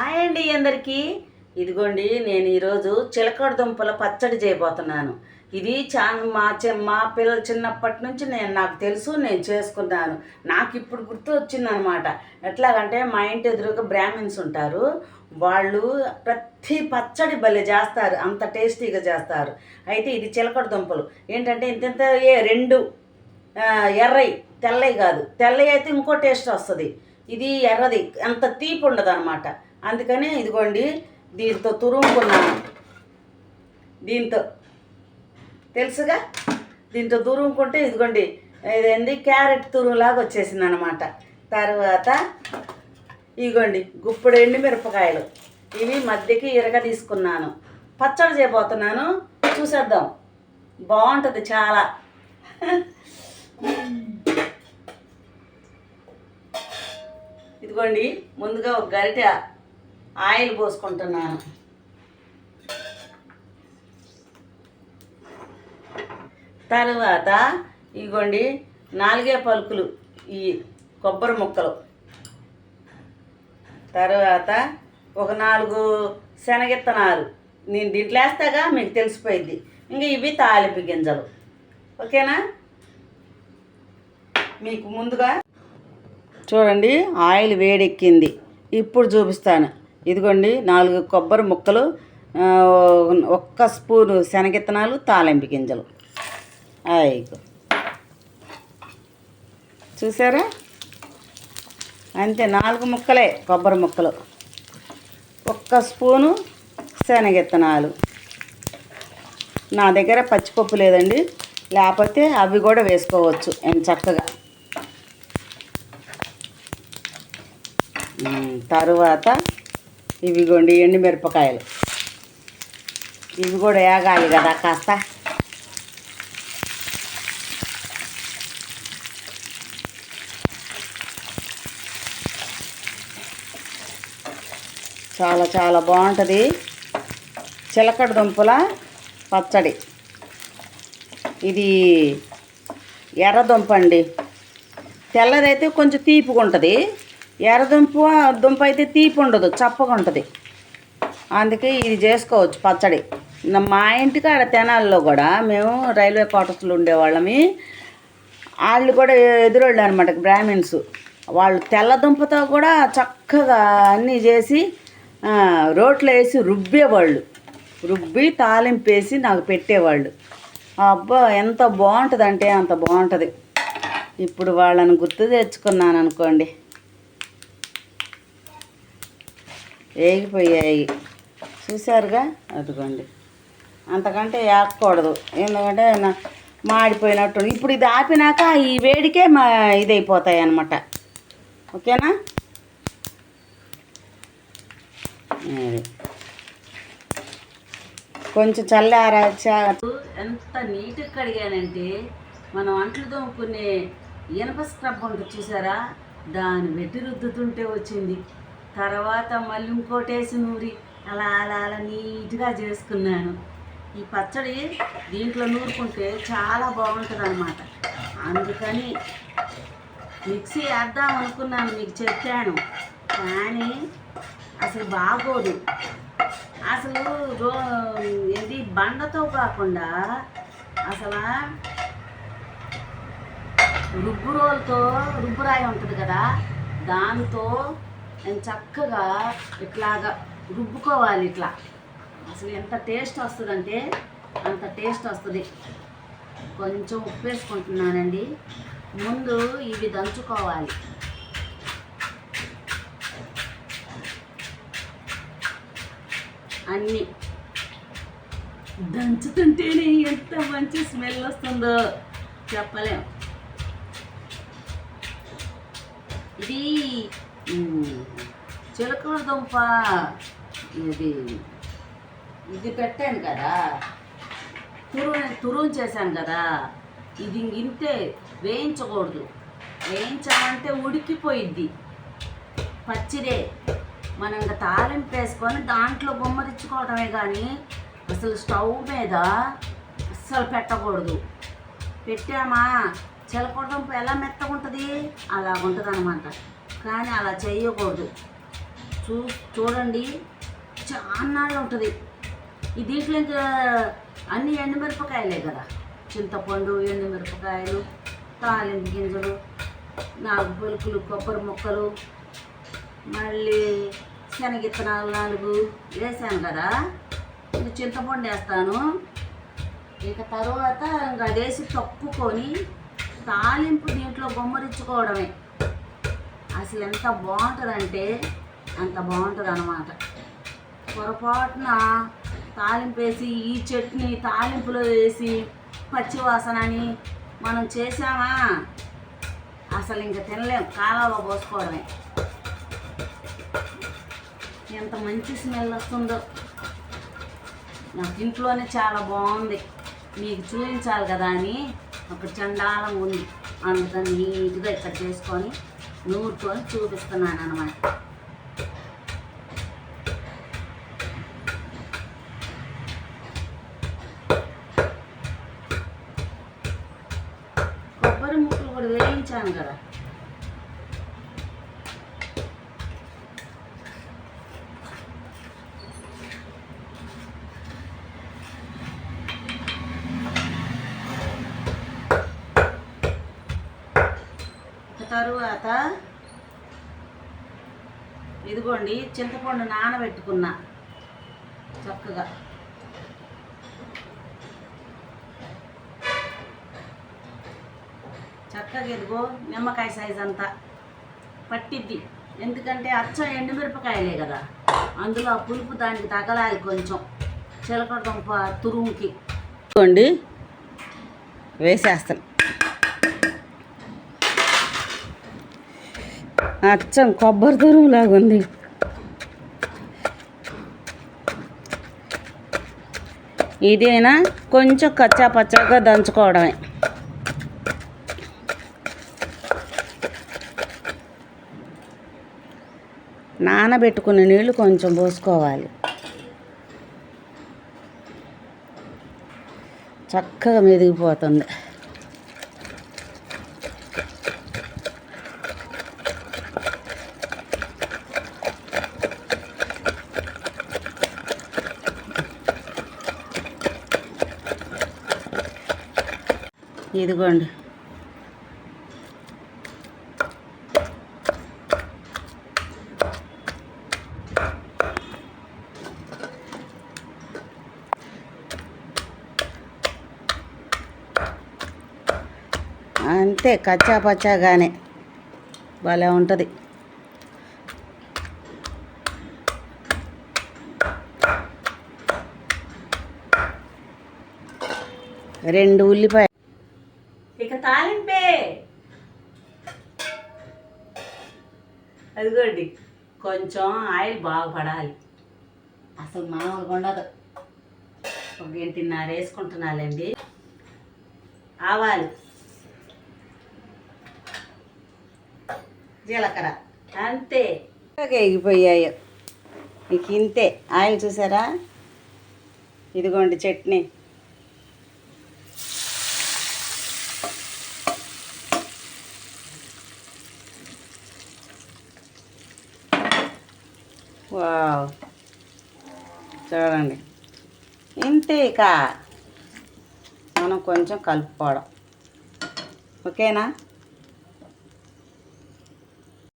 Hi అండి అందరికీ. ఇదిగోండి నేను ఈరోజు చిలకడ దుంపల పచ్చడి చేయబోతున్నాను. ఇది చా మా చి మా పిల్లలు చిన్నప్పటి నుంచి నేను నాకు తెలుసు నేను చేసుకున్నాను. నాకు ఇప్పుడు గుర్తు వచ్చిందనమాట. ఎట్లాగంటే మా ఇంటి ఎదురుగా బ్రాహ్మిన్స్ ఉంటారు. వాళ్ళు ప్రతి పచ్చడి భలే చేస్తారు. అంత టేస్టీగా చేస్తారు. అయితే ఇది చిలకడ దుంపలు. ఏంటంటే ఇంత ఏ రెండు ఎర్రయి తెల్లయి కాదు. తెల్లయి అయితే ఇంకో టేస్ట్ వస్తుంది. ఇది ఎర్రది. అంత తీపి ఉండదు అనమాట అందుకని ఇదిగోండి దీంతో తురుముకున్నాను. దీంతో తెలుసుగా? దీంతో తురుముకుంటే ఇదిగోండి ఇదేంది? క్యారెట్ తురుములాగా వచ్చేసింది అనమాట తర్వాత ఇదిగోండి గుప్పుడు ఎండు మిరపకాయలు. ఇవి మధ్యకి ఇరగ తీసుకున్నాను. పచ్చడి చేయబోతున్నాను. చూసేద్దాం. బాగుంటుంది చాలా. ఇదిగోండి ముందుగా ఒక గరిటె ఆయిల్ పోసుకుంటున్నాను. తర్వాత ఇగోండి నాలుగే పలుకులు ఈ కొబ్బరి ముక్కలు. తర్వాత ఒక నాలుగు శనగిత్తనాలు. నేను దీంట్లో వేస్తాగా మీకు తెలిసిపోయింది ఇంకా ఇవి తాలింపు గింజలు. ఓకేనా? మీకు ముందుగా చూడండి ఆయిల్ వేడెక్కింది. ఇప్పుడు చూపిస్తాను. ఇదిగోండి నాలుగు కొబ్బరి ముక్కలు ఒక్క స్పూను శనగిత్తనాలు తాలింపు గింజలు. అయిగో చూసారా? అంతే నాలుగు ముక్కలే కొబ్బరి ముక్కలు. ఒక్క స్పూను శనగిత్తనాలు. నా దగ్గర పచ్చిపప్పు లేదండి. లేకపోతే అవి కూడా వేసుకోవచ్చు ఎంత చక్కగా. తరువాత ఇవిగోండి ఎండుమిరపకాయలు. ఇవి కూడా వేగాలి కదా కాస్త. చాలా చాలా బాగుంటుంది. చిలకడ దుంపల పచ్చడి. ఇది ఎర్రదుంప అండి. తెల్లదైతే కొంచెం తీపిగా ఉంటుంది. ఎర్రదుంప దుంప అయితే తీపి ఉండదు చప్పగా ఉంటుంది. అందుకే ఇది చేసుకోవచ్చు పచ్చడి. మా మా ఇంటికాడ తెనాల్లో కూడా మేము రైల్వే క్వార్టర్స్లో ఉండేవాళ్ళమి. వాళ్ళు కూడా ఎదురోళ్ళు అనమాట బ్రాహ్మిన్స్. వాళ్ళు తెల్లదుంపతో కూడా చక్కగా అన్నీ చేసి రోట్లో వేసి రుబ్బేవాళ్ళు. రుబ్బి తాలింపు వేసి నాకు పెట్టేవాళ్ళు. అబ్బా ఎంత బాగుంటుంది అంటే అంత బాగుంటుంది. ఇప్పుడు వాళ్ళని గుర్తు తెచ్చుకున్నాను అనుకోండి వేగిపోయాయి చూసారుగా అదిగోండి. అంతకంటే వేయకూడదు ఎందుకంటే నా మాడిపోయినట్టు. ఇప్పుడు ఇది ఆపినాక ఈ వేడికే మా ఇదైపోతాయి అన్నమాట ఓకేనా కొంచెం చల్లారా ఎంత నీట్గా కడిగానంటే మనం అంట్లు తోముకునే ఇనప స్క్రబ్ ఉంటుంది చూసారా? దాన్ని వెట్టి రుద్దుతుంటే వచ్చింది. తర్వాత మళ్ళీ ఇంకోటేసి నూరి. అలా అలా అలా నీట్గా చేసుకున్నాను. ఈ పచ్చడి దీంట్లో నూరుకుంటే చాలా బాగుంటుంది అనమాట అందుకని మిక్సీ వేద్దాం అనుకున్నాను మీకు చెప్పాను. కానీ అసలు బాగోదు. అసలు రో ఏంటి బండతో కాకుండా అసలు రుబ్బు రోలుతో రుబ్బురాయి ఉంటుంది కదా దాంతో నేను చక్కగా ఇట్లాగా రుబ్బుకోవాలి ఇట్లా. అసలు ఎంత టేస్ట్ వస్తుందంటే అంత టేస్ట్ వస్తుంది. కొంచెం ఉప్పు వేసుకుంటున్నానండి. ముందు ఇవి దంచుకోవాలి. అన్నీ. దంచుతుంటేనే ఎంత మంచి స్మెల్ వస్తుందో చెప్పలేం. ఇది మ్, దుంప ఇది ఇది పెట్టాను కదా. తురు తురుం చేశాను కదా. ఇది ఇంతే వేయించకూడదు. వేయించామంటే ఉడికిపోయిద్ది. పచ్చిదే. మనం ఇంకా తాలింపు వేసుకొని దాంట్లో గుమ్మరించుకోవడమే కానీ అసలు స్టవ్ మీద అస్సలు పెట్టకూడదు. పెట్టామా? చిలకడంపు ఎలా మెత్తగా ఉంటుంది అనమాట కానీ అలా చేయకూడదు. చూ చూడండి. చాలా ఉంటుంది. ఈ దీంట్లో ఇంకా అన్ని ఎండుమిరపకాయలే కదా. చింతపండు ఎండుమిరపకాయలు తాలింపు గింజలు నాలుగు పలుకులు కొబ్బరి ముక్కలు మళ్ళీ శనగిత్తనాలు నాలుగు వేసాను కదా. ఇది చింతపండు వేస్తాను. ఇక తర్వాత ఇంకా అదేసి తొక్కుకొని తాలింపు దీంట్లో బొమ్మరించుకోవడమే. అసలు ఎంత బాగుంటుందంటే అంత బాగుంటుంది అనమాట పొరపాటున తాలింపు వేసి ఈ చట్నీ తాలింపులో వేసి పచ్చివాసన అని మనం చేసామా అసలు ఇంకా తినలేం కాలాలో పోసుకోవడమే. ఎంత మంచి స్మెల్ వస్తుందో. నాకు ఇంట్లోనే చాలా బాగుంది. మీకు చూపించాలి కదా అని ఒక చండాలం ఉంది. అందుకని నీట్గా ఇక్కడ చేసుకొని నూరుకొని చూపిస్తున్నాను అనమాట కొబ్బరి ముక్కలు కూడా వేయించాను కదా తర్వాత ఇదిగోండి చింతపండు నానబెట్టుకున్నా చక్కగా. చక్కగా ఇదిగో నిమ్మకాయ సైజ్ అంతా పట్టిద్ది. ఎందుకంటే అచ్చం ఎండుమిరపకాయలే కదా. అందులో పులుపు దానికి తగలాలి కొంచెం. చిలకడంప తురుముకి. వేసేస్తాను. అచ్చం కొబ్బరి తురుములాగా ఉంది. ఇదేనా? కొంచెం కచ్చా పచ్చాగా దంచుకోవడమే. నానబెట్టుకున్న నీళ్ళు కొంచెం పోసుకోవాలి. చక్కగా మెదిగిపోతుంది. ఇదిగోండి. అంతే కచ్చా పచ్చాగానే. భలే ఉంటుంది. రెండు ఉల్లిపాయ ఇక తాలింపే. అదిగోండి కొంచెం ఆయిల్ బాగా పడాలి. అసలు మామూలుగా ఉండదు. ఒక గంటిన్నర వేసుకుంటున్నాలండి. ఆవాలు. జీలకర్ర. అంతే. ఎగిపోయాయి. మీకు ఇంతే. ఆయిల్ చూసారా? ఇదిగోండి చట్నీ. వావ్. చూడండి. ఇంతే ఇక. మనం కొంచెం కలుపుకోవడం. ఓకేనా?